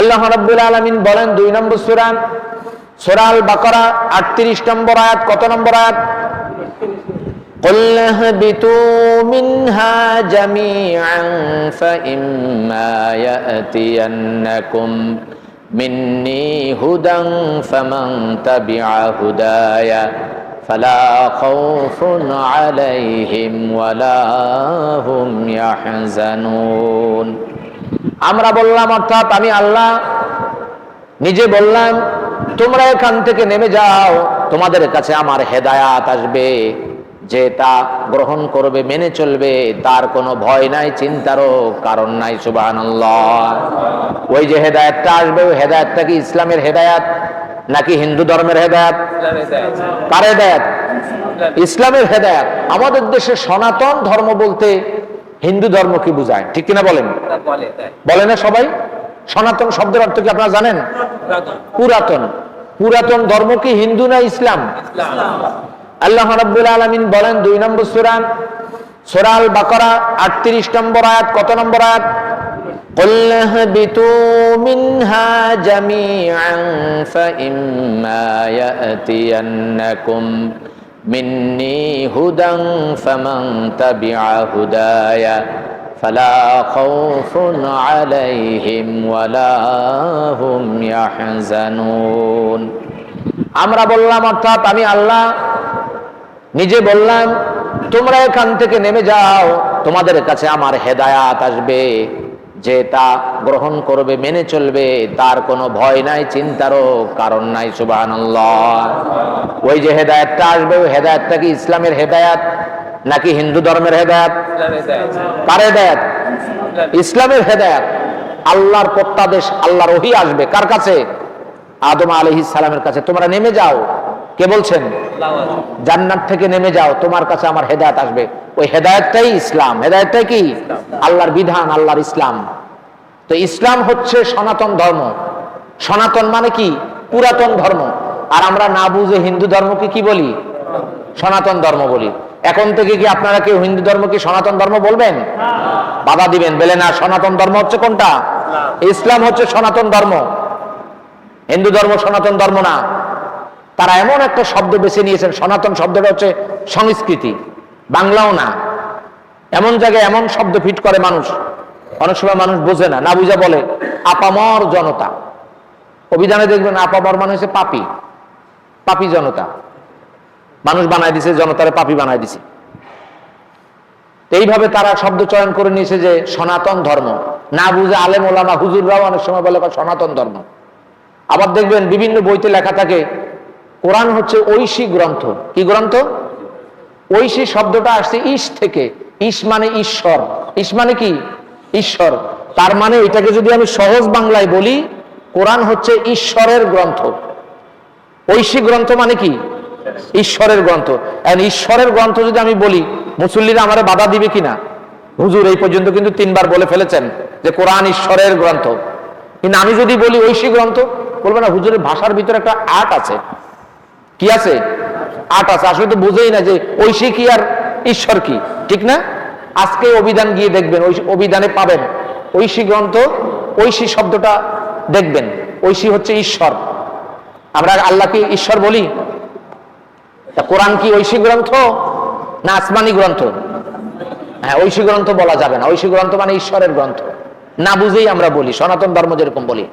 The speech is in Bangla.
আল্লাহ রাব্বুল আলামিন বলেন দুই নম্বর সূরা সূরা আল বাকারা 38 নম্বর আয়াত কত নম্বর আয়াত قل اهبطوا منها جميعا فإما يأتينكم مني هدى فمن تبع هداي فلا خوف عليهم ولا هم يحزنون আমরা বললাম, অর্থাৎ আমি আল্লাহ নিজে বললাম, তোমরা এখান থেকে নেমে যাও, তোমাদের কাছে আমার হেদায়াত আসবে। যে তা গ্রহণ করবে, মেনে চলবে, তার কোনো ভয় নাই, চিন্তারও কারণ নাই সুবাহান ওই যে হেদায়তটা আসবে, ওই হেদায়তটা কি ইসলামের হেদায়াত, নাকি হিন্দু ধর্মের হেদায়াত? কার হেদায়াত? ইসলামের হেদায়াত। আমাদের দেশে সনাতন ধর্ম বলতে হিন্দু ধর্ম কি বুঝায় ঠিক কিনা বলেন বলে না সবাই সনাতন শব্দের অর্থ কি আপনারা জানেন পুরাতন পুরাতন ধর্ম কি হিন্দু না ইসলাম আল্লাহ রাব্বুল আলামিন বলেন দুই নম্বর সূরা সূরা আল বাকারা 38 নম্বর আয়াত কত নম্বর আয়াত قل اهبطوا منها جميعا فإما يأتينكم مني هدى فمن تبع هداي فلا خوف عليهم ولا هم يحزنون আমরা বললাম অর্থাৎ আমি আল্লাহ নিজে বললাম তোমরা এখান থেকে নেমে যাও তোমাদের কাছে আমার হেদায়াত আসবে যে তা গ্রহণ করবে, মেনে চলবে, তার কোনো ভয় নাই, চিন্তারও কারণ নাই সুবাহ ওই যে হেদায়তটা আসবে, ওই হেদায়তটা কি ইসলামের হেদায়াত নাকি হিন্দু ধর্মের হেদায়াত? কার হেদায়াত? ইসলামের হেদায়াত। আল্লাহর প্রত্যাদেশ, আল্লাহর ওহি আসবে। কার কাছে? আদম আলহিস কাছে। তোমরা নেমে যাও। কে বলছেন? জান্নাত থেকে নেমে যাও, তোমার কাছে আমার হেদায়ত আসবে। ওই হেদায়তটাই ইসলাম। হেদায়তটাই কি? আল্লাহর বিধান, আল্লাহর ইসলাম। তো ইসলাম হচ্ছে সনাতন ধর্ম। সনাতন মানে কি? পুরাতন ধর্ম। আর আমরা না বুঝে হিন্দু ধর্মকে কি বলি? সনাতন ধর্ম বলি। এখন থেকে কি আপনারা কেউ হিন্দু ধর্মকে সনাতন ধর্ম বলবেন? বাধা দিবেন। বলে না, সনাতন ধর্ম হচ্ছে কোনটা? ইসলাম হচ্ছে সনাতন ধর্ম। হিন্দু ধর্ম সনাতন ধর্ম না। তারা এমন একটা শব্দ বেছে নিয়েছেন, সনাতন শব্দটা হচ্ছে সংস্কৃতি, বাংলাও না। এমন জায়গায় এমন শব্দ ফিট করে মানুষ, অনেক সময় মানুষ বোঝে না না বুঝা বলে, আপামর জনতা। অভিধানে দেখবেন আপামর মানে হচ্ছে পাপি পাপি জনতা। মানুষ বানায় দিছে, জনতারে পাপি বানায় দিছে। এইভাবে তারা শব্দ চয়ন করে নিয়েছে যে সনাতন ধর্ম। না বুঝে আলেম ওলামা হুজুররাও অনেক সময় বলে সনাতন ধর্ম। আবার দেখবেন বিভিন্ন বইতে লেখা থাকে কোরআন হচ্ছে ঐশী গ্রন্থ। কি গ্রন্থ? ঐশী শব্দটা আসছে ইস থেকে। ইস মানে ঈশ্বর। ইস মানে কি? ঈশ্বর। তার মানে এটাকে যদি আমি সহজ বাংলায় বলি, কোরআন হচ্ছে ঈশ্বরের গ্রন্থ। ঐশী গ্রন্থ মানে কি? ঈশ্বরের গ্রন্থ। ঈশ্বরের গ্রন্থ যদি আমি বলি, মুসল্লিরা আমার বাধা দিবে কিনা? হুজুর, এই পর্যন্ত কিন্তু তিনবার বলে ফেলেছেন যে কোরআন ঈশ্বরের গ্রন্থ। কিন্তু আমি যদি বলি ঐশী গ্রন্থ, বলবে না, হুজুরের ভাষার ভিতরে একটা আর্ট আছে। কি আছে? আট আছে। আসলে তো বুঝেই না যে ঐশী কি আর ঈশ্বর কি, ঠিক না? আজকে অভিধান গিয়ে দেখবেন ওই অভিধানে পাবেন। ঐশী গ্রন্থ, ঐশী শব্দটা দেখবেন। ঐশী হচ্ছে ঈশ্বর। আমরা আল্লাহকে ঈশ্বর বলি। তা কোরআন কি ঐশী গ্রন্থ না আসমানি গ্রন্থ? হ্যাঁ ঐশী গ্রন্থ বলা যাবে না। ঐশী গ্রন্থ মানে ঈশ্বরের গ্রন্থ। না বুঝেই আমরা বলি, সনাতন ধর্ম যেরকম বলি।